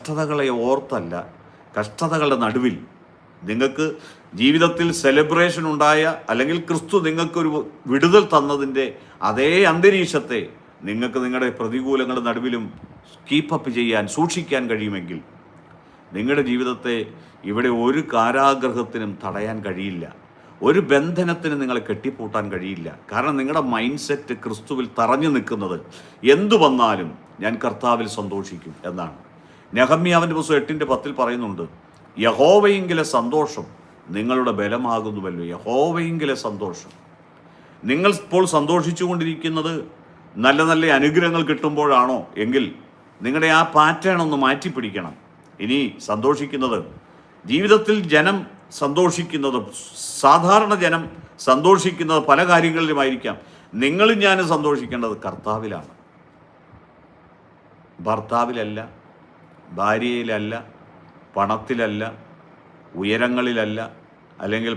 കഷ്ടതകളെ ഓർത്തല്ല കഷ്ടതകളുടെ നടുവിൽ. നിങ്ങൾക്ക് ജീവിതത്തിൽ സെലിബ്രേഷൻ ഉണ്ടായ അല്ലെങ്കിൽ ക്രിസ്തു നിങ്ങൾക്കൊരു വിടുതൽ തന്നതിന്റെ അതേ അന്തരീക്ഷത്തെ നിങ്ങൾക്ക് നിങ്ങളുടെ പ്രതികൂലങ്ങളുടെ നടുവിലും കീപ്പപ്പ് ചെയ്യാൻ സൂക്ഷിക്കാൻ കഴിയുമെങ്കിൽ നിങ്ങളുടെ ജീവിതത്തെ ഇവിടെ ഒരു കാരാഗ്രഹത്തിനും തടയാൻ കഴിയില്ല. ഒരു ബന്ധനത്തിന് നിങ്ങളെ കെട്ടിപ്പൂട്ടാൻ കഴിയില്ല. കാരണം നിങ്ങളുടെ മൈൻഡ് സെറ്റ് ക്രിസ്തുവിൽ തറഞ്ഞു നിൽക്കുന്നത് എന്തു വന്നാലും ഞാൻ കർത്താവിൽ സന്തോഷിക്കും എന്നാണ്. നെഹമ്യാവിന്റെ പുസ്തകം എട്ടിന്റെ പത്തിൽ പറയുന്നുണ്ട് യഹോവയെങ്കിലെ സന്തോഷം നിങ്ങളുടെ ബലമാകുന്നുവല്ലോ. യഹോവയെങ്കിലെ സന്തോഷം. നിങ്ങൾ ഇപ്പോൾ സന്തോഷിച്ചുകൊണ്ടിരിക്കുന്നത് നല്ല നല്ല അനുഗ്രഹങ്ങൾ കിട്ടുമ്പോഴാണോ? എങ്കിൽ നിങ്ങളുടെ ആ പാറ്റേൺ ഒന്ന് മാറ്റിപ്പിടിക്കണം. ഇനി സന്തോഷിക്കുന്നത് ജീവിതത്തിൽ ജനം സന്തോഷിക്കുന്നത് സാധാരണ ജനം സന്തോഷിക്കുന്നത് പല കാര്യങ്ങളിലുമായിരിക്കാം. നിങ്ങളും ഞാനും സന്തോഷിക്കേണ്ടത് കർത്താവിലാണ്. ഭർത്താവിലല്ല ഭാര്യയിലല്ല പണത്തിലല്ല ഉയരങ്ങളിലല്ല അല്ലെങ്കിൽ